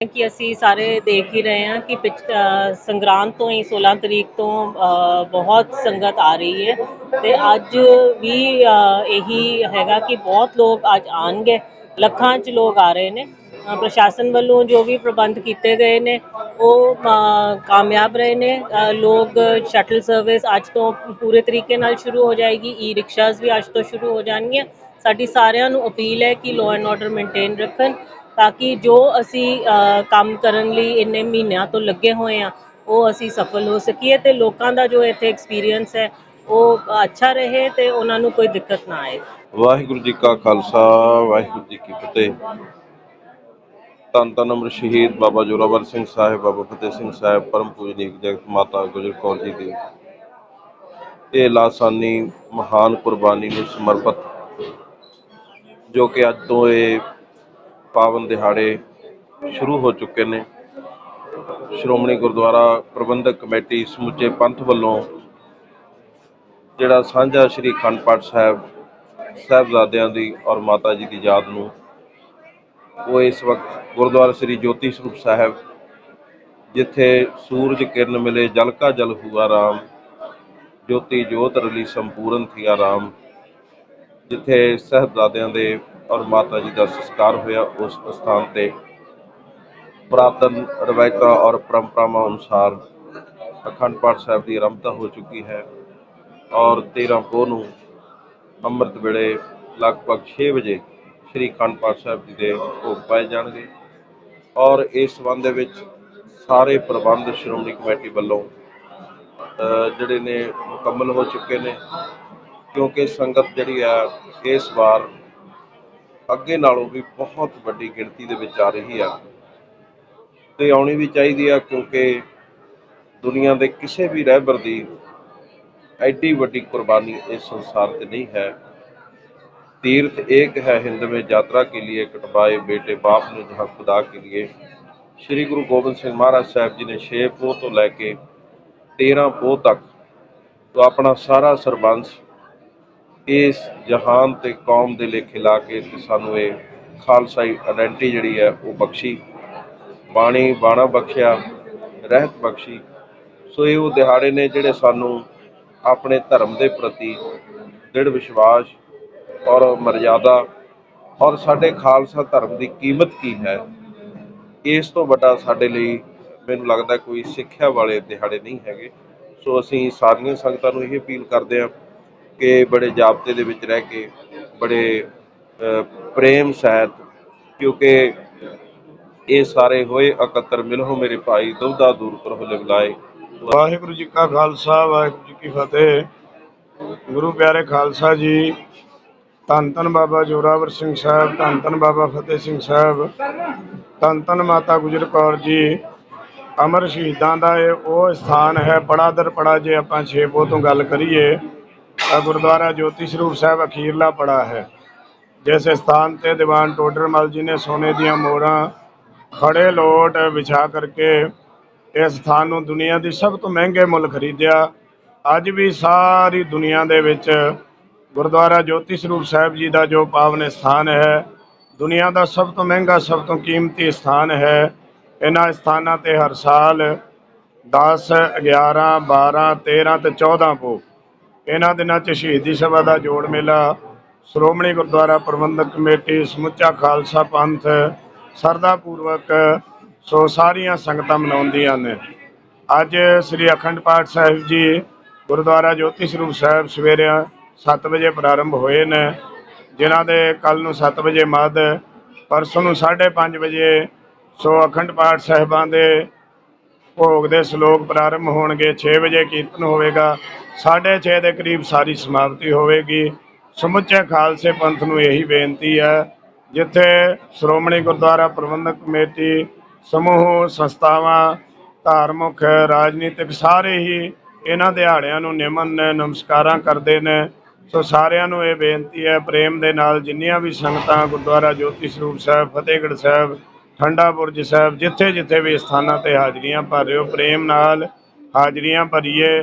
ਕਿ ਅਸੀਂ ਸਾਰੇ ਦੇਖ ਹੀ ਰਹੇ ਹਾਂ ਕਿ ਪਿਛ ਸੰਗਰਾਂਦ ਤੋਂ ਹੀ 16 ਤਰੀਕ ਤੋਂ ਬਹੁਤ ਸੰਗਤ ਆ ਰਹੀ ਹੈ ਤੇ ਅੱਜ ਵੀ ਇਹੀ ਹੈਗਾ ਕਿ ਬਹੁਤ ਲੋਕ ਅੱਜ ਆਣਗੇ ਲੱਖਾਂ 'ਚ ਲੋਕ ਆ ਰਹੇ ਨੇ। ਪ੍ਰਸ਼ਾਸਨ ਵੱਲੋਂ ਜੋ ਵੀ ਪ੍ਰਬੰਧ ਕੀਤੇ ਗਏ ਨੇ, ਉਹ ਕਾਮਯਾਬ ਰਹੇ ਨੇ। ਲੋਕ ਸ਼ਟਲ ਸਰਵਿਸ ਅੱਜ ਤੋਂ ਪੂਰੇ ਤਰੀਕੇ ਨਾਲ ਸ਼ੁਰੂ ਹੋ ਜਾਏਗੀ ਈ ਰਿਕਸ਼ਾਸ ਵੀ ਅੱਜ ਤੋਂ ਸ਼ੁਰੂ ਹੋ ਜਾਣਗੀਆਂ। ਸਾਡੀ ਸਾਰਿਆਂ ਨੂੰ ਅਪੀਲ ਹੈ ਕਿ ਲਾਅ ਐਂਡ ਆਰਡਰ ਮੇਨਟੇਨ ਰੱਖਣ ਤਾਂ ਕਿ ਜੋ ਅਸੀਂ ਕੰਮ ਕਰਨ ਲਈ ਇੰਨੇ ਮਹੀਨਿਆਂ ਤੋਂ ਲੱਗੇ ਹੋਏ ਆ ਉਹ ਅਸੀਂ ਸਫਲ ਹੋ ਸਕੀਏ ਤੇ ਲੋਕਾਂ ਦਾ ਜੋ ਇੱਥੇ ਐਕਸਪੀਰੀਅੰਸ ਹੈ, ਉਹ ਅੱਛਾ ਰਹੇ ਤੇ ਉਹਨਾਂ ਨੂੰ ਕੋਈ ਦਿੱਕਤ ਨਾ ਆਏ। ਵਾਹਿਗੁਰੂ ਜੀ ਕਾ ਖਾਲਸਾ, ਵਾਹਿਗੁਰੂ ਜੀ ਕੀ ਫਤਿਹ। ਧੰਨ ਧੰਨ ਅਮਰ ਸ਼ਹੀਦ ਬਾਬਾ ਜੋਰਾਵਰ ਸਿੰਘ ਸਾਹਿਬ, ਬਾਬਾ ਫਤਿਹ ਸਿੰਘ ਸਾਹਿਬ, ਪਰਮ ਪੂਜਨੀਕ ਜਗਤ ਮਾਤਾ ਗੁਜਰ ਕੌਰ ਜੀ ਦੀ। ਇਹ ਲਾਸਾਨੀ ਮਹਾਨ ਕੁਰਬਾਨੀ ਨੂੰ ਸਮਰਪਿਤ ਜੋ ਕਿ ਅੱਜ ਤੋਂ ਇਹ ਪਾਵਨ ਦਿਹਾੜੇ ਸ਼ੁਰੂ ਹੋ ਚੁੱਕੇ ਨੇ। ਸ਼੍ਰੋਮਣੀ ਗੁਰਦੁਆਰਾ ਪ੍ਰਬੰਧਕ ਕਮੇਟੀ ਸਮੁੱਚੇ ਪੰਥ ਵੱਲੋਂ ਜਿਹੜਾ ਸਾਂਝਾ ਸ੍ਰੀ ਅਖੰਡ ਪਾਠ ਸਾਹਿਬ, ਸਾਹਿਬਜ਼ਾਦਿਆਂ ਦੀ ਔਰ ਮਾਤਾ ਜੀ ਦੀ ਯਾਦ ਨੂੰ, ਉਹ ਇਸ ਵਕਤ ਗੁਰਦੁਆਰਾ ਸ੍ਰੀ ਜੋਤੀ ਸਰੂਪ ਸਾਹਿਬ, ਜਿੱਥੇ ਸੂਰਜ ਕਿਰਨ ਮਿਲੇ, ਜਲ ਕਾ ਜਲ ਹੁਆ ਰਾਮ, ਜੋਤੀ ਜੋਤ ਰਲੀ ਸੰਪੂਰਨ ਥੀਆ ਰਾਮ ਜਿੱਥੇ ਸਾਹਿਬਜ਼ਾਦਿਆਂ ਦੇ ਔਰ ਮਾਤਾ ਜੀ ਦਾ ਸੰਸਕਾਰ ਹੋਇਆ, ਉਸ ਸਥਾਨ ਤੇ ਪੁਰਾਤਨ ਰਵਾਇਤਾਂ ਔਰ ਪਰੰਪਰਾਵਾਂ ਅਨੁਸਾਰ ਅਖੰਡ ਪਾਠ ਸਾਹਿਬ ਦੀ ਆਰੰਭਤਾ ਹੋ ਚੁੱਕੀ ਹੈ ਔਰ 13 ਪੋਹ ਨੂੰ ਅੰਮ੍ਰਿਤ ਵੇਲੇ ਲਗਭਗ 6 ਵਜੇ ਸ੍ਰੀ ਅਖੰਡ ਪਾਠ ਸਾਹਿਬ ਜੀ ਦੇ ਭੋਗ ਪਾਏ ਜਾਣਗੇ ਔਰ ਇਸ ਸੰਬੰਧ ਦੇ ਵਿੱਚ ਸਾਰੇ ਪ੍ਰਬੰਧ ਸ਼੍ਰੋਮਣੀ ਕਮੇਟੀ ਵੱਲੋਂ ਜਿਹੜੇ ਨੇ ਮੁਕੰਮਲ ਹੋ ਚੁੱਕੇ ਨੇ। ਕਿਉਂਕਿ ਸੰਗਤ ਜਿਹੜੀ ਆ ਇਸ ਵਾਰ ਅੱਗੇ ਨਾਲੋਂ ਵੀ ਬਹੁਤ ਵੱਡੀ ਗਿਣਤੀ ਦੇ ਵਿੱਚ ਆ ਰਹੀ ਆ ਤੇ ਆਉਣੀ ਵੀ ਚਾਹੀਦੀ ਆ ਕਿਉਂਕਿ ਦੁਨੀਆ ਦੇ ਕਿਸੇ ਵੀ ਰਹਿਬਰ ਦੀ ਐਡੀ ਵੱਡੀ ਕੁਰਬਾਨੀ ਇਸ ਸੰਸਾਰ ਤੇ ਨਹੀਂ ਹੈ तीर्थ एक है हिंद में यात्रा के लिए कटवाए बेटे बाप ने जहाँ खुदा के लिए श्री गुरु गोबिंद ਸਿੰਘ ਮਹਾਰਾਜ ਸਾਹਿਬ ਜੀ ਨੇ 6 ਪੋਹ ਤੋਂ ਲੈ ਕੇ 13 ਪੋਹ ਤੱਕ ਤੋਂ ਆਪਣਾ ਸਾਰਾ ਸਰਬੰਸ ਇਸ ਜਹਾਨ ਤੇ ਕੌਮ ਦੇ ਲੇਖੇ ਲਾ ਕੇ ਤੇ ਸਾਨੂੰ ਇਹ ਖਾਲਸਾਈ ਆਇਡੈਂਟੀ ਜਿਹੜੀ ਹੈ ਉਹ ਬਖਸ਼ੀ, ਬਾਣੀ ਬਾਣਾ ਬਖਸ਼ਿਆ, ਰਹਿਤ ਬਖਸ਼ੀ। ਸੋ ਇਹ ਉਹ ਦਿਹਾੜੇ ਨੇ ਜਿਹੜੇ ਸਾਨੂੰ ਆਪਣੇ ਧਰਮ ਦੇ ਪ੍ਰਤੀ ਦ੍ਰਿੜ ਵਿਸ਼ਵਾਸ ਔਰ ਮਰਜ਼ਾਦਾ ਔਰ ਸਾਡੇ ਖਾਲਸਾ ਧਰਮ ਦੀ ਕੀਮਤ ਕੀ ਹੈ, ਇਸ ਤੋਂ ਵੱਡਾ ਸਾਡੇ ਲਈ ਮੈਨੂੰ ਲੱਗਦਾ ਕੋਈ ਸਿੱਖਿਆ ਵਾਲੇ ਦਿਹਾੜੇ ਨਹੀਂ ਹੈਗੇ। ਸੋ ਅਸੀਂ ਸਾਰੀਆਂ ਸੰਗਤਾਂ ਨੂੰ ਇਹ ਅਪੀਲ ਕਰਦੇ ਹਾਂ ਕਿ ਬੜੇ ਜਾਬਤੇ ਦੇ ਵਿੱਚ ਰਹਿ ਕੇ ਬੜੇ ਪ੍ਰੇਮ ਸਹਿਤ, ਕਿਉਂਕਿ ਇਹ ਸਾਰੇ ਹੋਏ ਇਕੱਤਰ ਮਿਲੋ ਮੇਰੇ ਭਾਈ ਦੁਬਦਾ ਦੂਰ ਕਰੋ ਲਿਵਲਾਏ। ਵਾਹਿਗੁਰੂ ਜੀ ਕਾ ਖਾਲਸਾ, ਵਾਹਿਗੁਰੂ ਜੀ ਕੀ ਫਤਿਹ। ਗੁਰੂ ਪਿਆਰੇ ਖਾਲਸਾ ਜੀ, ਧੰਨ ਧੰਨ ਬਾਬਾ ਜੋਰਾਵਰ ਸਿੰਘ ਸਾਹਿਬ, ਧੰਨ ਧੰਨ ਬਾਬਾ ਫਤਿਹ ਸਿੰਘ ਸਾਹਿਬ, ਧੰਨ ਧੰਨ ਮਾਤਾ ਗੁਜਰ ਕੌਰ ਜੀ। ਅਮਰ ਸ਼ਹੀਦਾਂ ਦਾ ਇਹ ਉਹ ਸਥਾਨ ਹੈ ਬੜਾ ਦਰ ਪੜਾ ਜੇ ਆਪਾਂ ਛੇਪੋ ਤੋਂ ਗੱਲ ਕਰੀਏ। ਤਾਂ ਗੁਰਦੁਆਰਾ ਜੋਤੀ ਸਰੂਪ ਸਾਹਿਬ ਅਖੀਰਲਾ ਪੜਾ ਹੈ। ਜਿਸ ਸਥਾਨ ਤੇ ਦੀਵਾਨ ਟੋਡਰਮਲ ਜੀ ਨੇ ਸੋਨੇ ਦੀਆਂ ਮੋਹਰਾਂ ਖੜੇ ਲੋਟ ਵਿਛਾ ਕਰਕੇ ਇਸ ਸਥਾਨ ਨੂੰ ਦੁਨੀਆ ਦੀ ਸਭ ਤੋਂ ਮਹਿੰਗੇ ਮੁੱਲ ਖਰੀਦਿਆ। ਅੱਜ ਵੀ ਸਾਰੀ ਦੁਨੀਆ ਦੇ ਵਿੱਚ ਗੁਰਦੁਆਰਾ ਜੋਤੀ ਸਰੂਪ ਸਾਹਿਬ ਜੀ ਦਾ ਜੋ ਪਾਵਨ ਸਥਾਨ ਹੈ, ਦੁਨੀਆ ਦਾ ਸਭ ਤੋਂ ਮਹਿੰਗਾ, ਸਭ ਤੋਂ ਕੀਮਤੀ ਸਥਾਨ ਹੈ। ਇਹਨਾਂ ਸਥਾਨਾਂ ਤੇ ਹਰ ਸਾਲ 10 11 12 13 ਤੇ 14 ਪੋ ਇਹਨਾਂ ਦਿਨਾਂ 'ਚ ਸ਼ਹੀਦੀ ਸਭਾ ਦਾ ਜੋੜ ਮੇਲਾ, ਸ਼੍ਰੋਮਣੀ ਗੁਰਦੁਆਰਾ ਪ੍ਰਬੰਧਕ ਕਮੇਟੀ, ਸਮੁੱਚਾ ਖਾਲਸਾ ਪੰਥ, ਸਰਦਾ ਪੂਰਵਕ, ਸੋ ਸਾਰੀਆਂ ਸੰਗਤਾਂ ਮਨਾਉਂਦੀਆਂ ਨੇ। ਅੱਜ ਸ੍ਰੀ ਅਖੰਡ ਪਾਠ ਸਾਹਿਬ ਜੀ, ਗੁਰਦੁਆਰਾ ਜੋਤੀ ਸਰੂਪ ਸਾਹਿਬ ਸਵੇਰੇ 7 ਵਜੇ ਪ੍ਰਾਰੰਭ ਹੋਏ ਨੇ। ਜਿਨ੍ਹਾਂ ਦੇ ਕੱਲ ਨੂੰ 7 ਵਜੇ ਮੱਧ, ਪਰਸੋਂ ਨੂੰ 5:30 ਵਜੇ, ਸੋ ਅਖੰਡ ਪਾਠ ਸਾਹਿਬਾਂ ਦੇ ਭੋਗ ਦੇ ਸ਼ਲੋਕ ਪ੍ਰਾਰੰਭ ਹੋਣਗੇ 6 ਵਜੇ ਕੀਰਤਨ ਹੋਵੇਗਾ। 6:30 ਦੇ ਕਰੀਬ ਸਾਰੀ ਸਮਾਪਤੀ ਹੋਵੇਗੀ। ਸਮੁੱਚੇ ਖਾਲਸੇ ਪੰਥ ਨੂੰ ਇਹੀ ਬੇਨਤੀ ਹੈ, ਜਿੱਥੇ ਸ਼੍ਰੋਮਣੀ ਗੁਰਦੁਆਰਾ ਪ੍ਰਬੰਧਕ ਕਮੇਟੀ, ਸਮੂਹ, ਸੰਸਥਾਵਾਂ, ਧਾਰਮਿਕ, ਰਾਜਨੀਤਿਕ ਸਾਰੇ ਹੀ ਇਹਨਾਂ ਦਿਹਾੜਿਆਂ ਨੂੰ ਨਿਮਨ ਨੇ, ਨਮਸਕਾਰਾਂ ਕਰਦੇ ਨੇ। ਸੋ ਸਾਰਿਆਂ ਨੂੰ ਇਹ ਬੇਨਤੀ ਹੈ, ਪ੍ਰੇਮ ਦੇ ਨਾਲ ਜਿੰਨੀਆਂ ਵੀ ਸੰਗਤਾਂ ਗੁਰਦੁਆਰਾ ਜੋਤੀ ਸਰੂਪ ਸਾਹਿਬ, ਫਤਿਹਗੜ੍ਹ ਸਾਹਿਬ, ਠੰਡਾ ਬੁਰਜ ਸਾਹਿਬ ਜਿੱਥੇ ਜਿੱਥੇ ਵੀ ਸਥਾਨਾਂ ਤੇ ਹਾਜ਼ਰੀਆਂ ਭਰ ਰਹੇ ਹੋ, ਪ੍ਰੇਮ ਨਾਲ ਹਾਜ਼ਰੀਆਂ ਭਰੀਏ।